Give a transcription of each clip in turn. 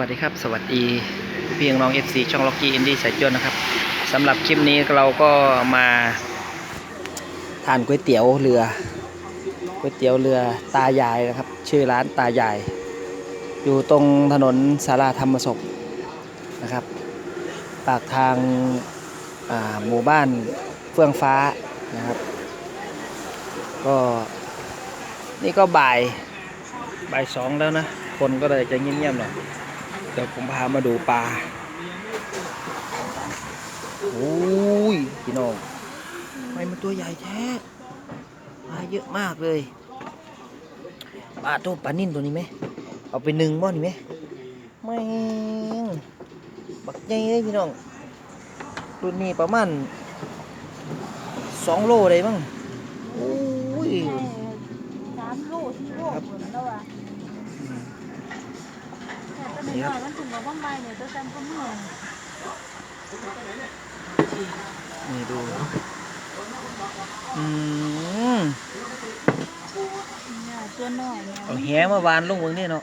วัสดีครับ สวัสดีพี่น้อง FC ช่องล็อกกี้อินดี้สายจวนนะครับสำหรับคลิปนี้เราก็มาทานก๋วยเตี๋ยวเรือก๋วยเตี๋ยวเรือตายายนะครับ ชื่อร้านตายาย อยู่ตรงถนนสาราธรรมศพนะครับ ปากทางาหมู่บ้านเฟื่องฟ้านะครับ ก็นี่ก็บ่ายบ่ายสองแล้วนะ คนก็เลยจะเงียบๆหน่อย เดี๋ยวผมพามาดูปลาโอ้ยพี่น้องทำไมมันตัวใหญ่แท้ปลาเยอะมากเลยปลาตัวปลานิ่นตัวนี้ไหมเอาไปหนึ่งบ่อนี่ไหมไม่งบักใหญ่เลยพี่น้องรุ่นนี้ประมาณสองโลเลยมั้งโอ้ยสามโลสี่โลเหมือนแล้วอะแต่ตอ นนี้มันถึงกับว่าใบเนี่ยตัวจำก็เมื่อยนี่ดู อืมเนี่ยตัวน้อยเนี่ยเอาแหมาวานลงเมืองนี่เนาะ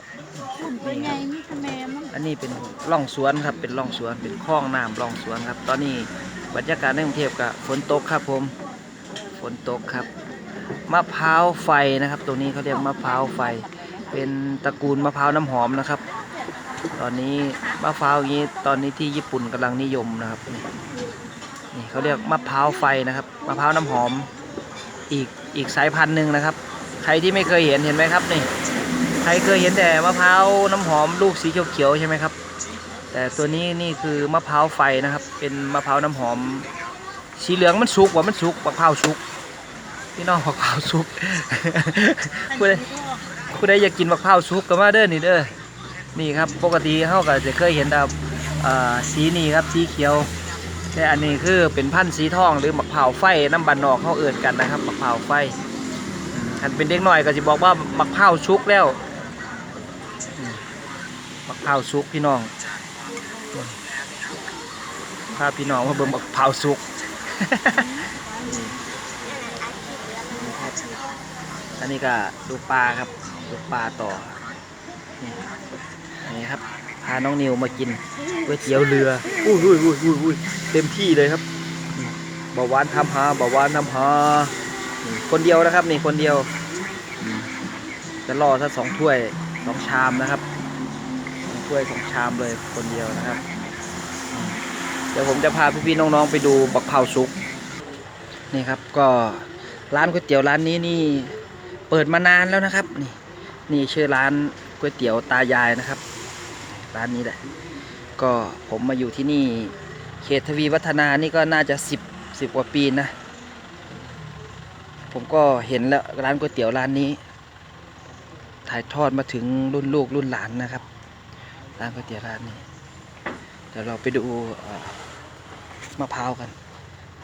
หุ่นตัวใหญ่มีคะแนนมันอันนี้เป็นร่องสวนครับ เป็นร่องสวน เป็นคลองน้ำร่องสวนครับ ตอนนี้บรรยากาศในกรุงเทพกับฝนตกครับผม ฝนตกครับมะพร้าวไฟนะครับ ตรงนี้เขาเรียกมะพร้าวไฟ เป็นตระกูลมะพร้าวน้ำหอมนะครับ ตอนนี้มะพร้าวอย่างนี้ตอนนี้ที่ญี่ปุ่นกำลังนิยมนะครับนี่นี่เขาเรียกมะพร้าวไฟนะครับมะพร้าวน้ำหอมอีกอีกสายพันธุ์หนึ่งนะครับ ใครที่ไม่เคยเห็นเห็นไหมครับนี่ใครเคยเห็นแต่มะพร้าวน้ำหอมลูกสีเขียวๆใช่ไหมครับ แต่ตัวนี้นี่คือมะพร้าวไฟนะครับ เป็นมะพร้าวน้ำหอม สีเหลืองมันสุกว่ามันสุกมะพร้าวสุกพี่น้องมะพร้าวสุกผู้ใดผู้ใดอยากกินมะพร้าวสุกก็มาเด้อนี่เด้อ นี่ครับปกติเขาก็จะเคยเห็นแต่สีนี่ครับสีเขียวแต่อันนี้คือเป็นพันธุ์สีทองหรือมะพร้าวไฟน้ำบันนอกเขาเอื่นกันนะครับมะพร้าวไฟอันเป็นเด็กหน่อยก็จะบอกว่ามะพร้าวชุกแล้วมะพร้าวชุกพี่น้องพาพี่น้องมาเบิ่งมะพร้าวชุกอันนี้ก็ดูปลาครับดูปลาต่อ นี่นี่ครับ พาน้องนิวมากินก๋วยเตี๋ยวเรืออุ้ยอุ้ยอุ้ยอุ้ยอุ้ยเต็มที่เลยครับอืมเบาหวานทำหาเบาหวานทำหานี่คนเดียวนะครับนี่คนเดียวอืมจะรอถ้าสองถ้วยสองชามนะครับสองถ้วยสองชามเลยคนเดียวนะครับอืมเดี๋ยวผมจะพาพี่ๆน้องๆไปดูบักเผาซุกนี่ครับก็ร้านก๋วยเตี๋ยวร้านนี้นี่เปิดมานานแล้วนะครับ นี่นี่ชื่อร้าน ก๋วยเตี๋ยวตายายนะครับ ร้านนี้แหละ ก็ผมมาอยู่ที่นี่เขตทวีวัฒนานี่ก็น่าจะสิบสิบกว่าปีนะ ผมก็เห็นแล้วร้านก๋วยเตี๋ยวร้านนี้ ถ่ายทอดมาถึงรุ่นลูกรุ่นหลานนะครับ ร้านก๋วยเตี๋ยวร้านนี้ เดี๋ยวเราไปดูมะพร้าวกัน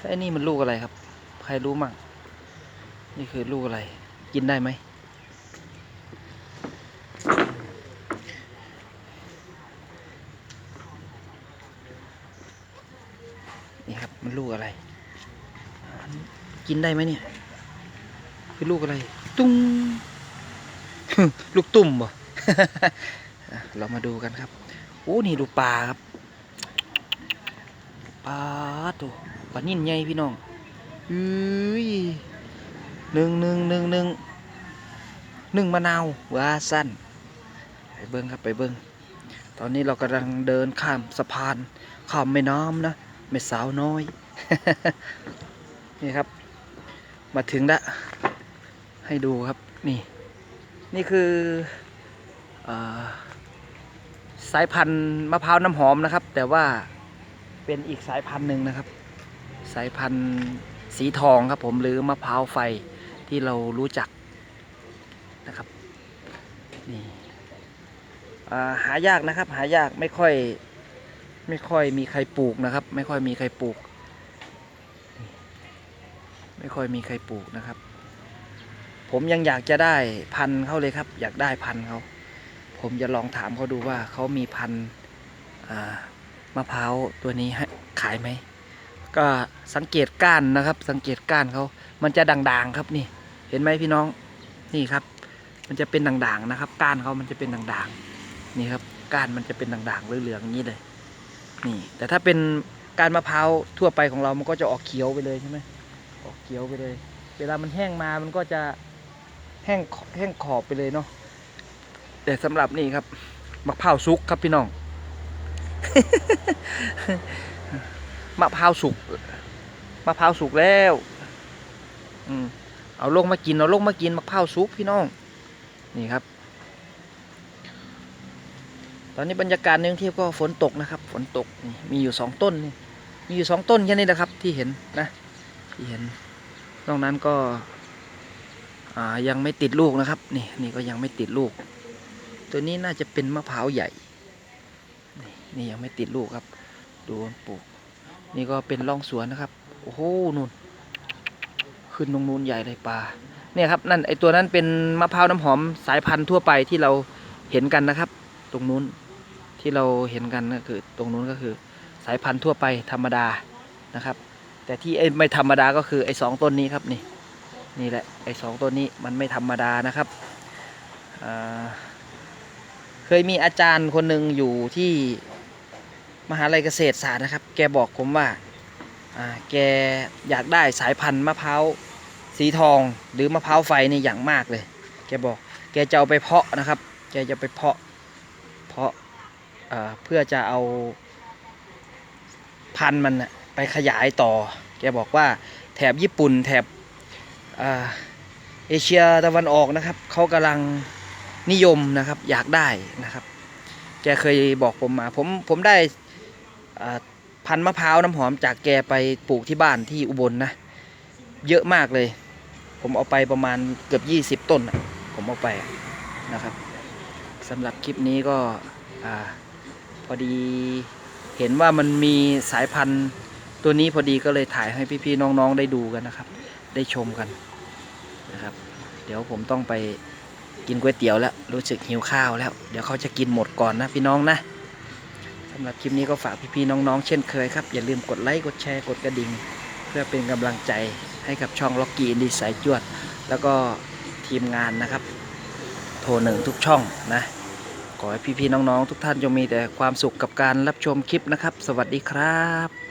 ไอ้นี่มันลูกอะไรครับ ใครรู้มั่ง นี่คือลูกอะไร กินได้ไหม ครับ มันลูกอะไร กินได้ไหมเนี่ยคือลูกอะไร ตุ้งลูกตุ่มบ่อะเรามาดูกันครับโอ้นี่ดูปลาครับปลาตัวปลานิ่นใหญ่พี่น้องอุ้ยหนึ่งหนึ่งหนึ่งหนึ่งหนึ่งมะนาวว่าสั้นไปเบิ้งครับไปเบิ้งตอนนี้เรากำลังเดินข้ามสะพานข้ามแม่น้ำนะ แม่สาวน้อย นี่ครับ มาถึงล้วให้ดูครับนี่ นี่คืออสายพันธุ์มะพร้าวน้ำหอมนะครับ แต่ว่าเป็นอีกสายพันธุ์หนึ่งนะครับ สายพันธุ์สีทองครับผมหรือมะพร้าวไฟที่เรารู้จักนะครับนี่หายากนะครับ หายากไม่ค่อย ไม่ค่อยมีใครปลูกนะครับ ไม่ค่อยมีใครปลูก ไม่ค่อยมีใครปลูกนะครับ ผมยังอยากจะได้พันเขาเลยครับ อยากได้พันเขาผมจะลองถามเขาดูว่าเขามีพันมะพร้าวตัวนี้ให้ขายไหมก็สังเกตก้านนะครับ สังเกตก้านเขามันจะด่างๆครับนี่ เห็นไหมพี่น้องนี่ครับ มันจะเป็นด่างๆนะครับ ก้านเขามันจะเป็นด่างๆนี่ครับก้านมันจะเป็นด่างๆเหลืองๆอย่างนี้เลย นี่ แต่ถ้าเป็นกานมะพร้าวทั่วไปของเรามันก็จะออกเขียวไปเลยใช่ไหมออกเขียวไปเลย เวลามันแห้งมามันก็จะแห้งแห้งขอบไปเลยเนาะแต่สำหรับนี่ครับมะพร้าวสุกครับพี่น้องมะพร้าวสุกมะพร้าวสุกแล้วอืมเอาลงมากินเอาลงมากินมะพร้าวสุกพี่น้อง นี่ครับ อนนี้บรรยากาศในกรุงเทพก็ฝนตกนะครับ ฝนตกมีอยู่สองต้นมีอยู่สองต้นแค่นี้นะครับที่เห็นนะที่เห็นนอกนั้นก็ยังไม่ติดลูกนะครับนี่นี่ก็ยังไม่ติดลูก ตัวนี้น่าจะเป็นมะพร้าวใหญ่นี่นี่ยังไม่ติดลูกครับ ดูปลูก นี่ก็เป็นร่องสวนนะครับโอ้โหนู่นขึ้นตรงนูนใหญ่เลยปลาเนี่ยครับนั่นไอตัวนั้นเป็นมะพร้าวน้ำหอมสายพันธุ์ทั่วไปที่เราเห็นกันนะครับ ตรงนู้น ที่เราเห็นกันก็คือตรงนู้นก็คือสายพันธุ์ทั่วไปธรรมดานะครับ แต่ที่ไม่ธรรมดาก็คือไอ้สองต้นนี้ครับนี่นี่แหละไอ้สองต้นนี้มันไม่ธรรมดานะครับเคยมีอาจารย์คนหนึ่งอยู่ที่มหาลัยเกษตรศาสตร์นะครับ แกบอกผมว่าอ่าแกอยากได้สายพันธุ์มะพร้าวสีทองหรือมะพร้าวไฟนี่อย่างมากเลย แกบอก แกจะเอาไปเพาะนะครับ แกจะไปเพาะ เพาะ เพื่อจะเอาพันธุ์มันไปขยายต่อ แกบอกว่าแถบญี่ปุ่นแถบเอเชียตะวันออกนะครับเขากำลังนิยมนะครับอยากได้นะครับ แกเคยบอกผมมา ผมผมได้พันธุ์มะพร้าวน้ำหอมจากแกไปปลูกที่บ้านที่อุบลนะเยอะมากเลย ผมเอาไปประมาณเกือบ 20 ต้นผมเอาไปนะครับสำหรับคลิปนี้ก็อา อดีเห็นว่ามันมีสายพันธุ์ตัวนี้พอดีก็เลยถ่ายให้พี่ๆน้องๆได้ดูกันนะครับ ได้ชมกันนะครับ เดี๋ยวผมต้องไปกินก๋วยเตี๋ยวแล้วรู้สึกหิวข้าวแล้ว เดี๋ยวเขาจะกินหมดก่อนนะพี่น้องนะสำหรับคลิปนี้ก็ฝากพี่ๆน้องๆเช่นเคยครับ อย่าลืมกดไลค์กดแชร์กดกระดิ่ง เพื่อเป็นกำลังใจให้กับช่องล็อกกี้อินดีสายจวด แล้วก็ทีมงานนะครับ โทรหนึ่งทุกช่องนะ ขอให้พี่ๆน้องๆ ทุกท่านจงมีแต่ความสุขกับการรับชมคลิปนะครับ สวัสดีครับ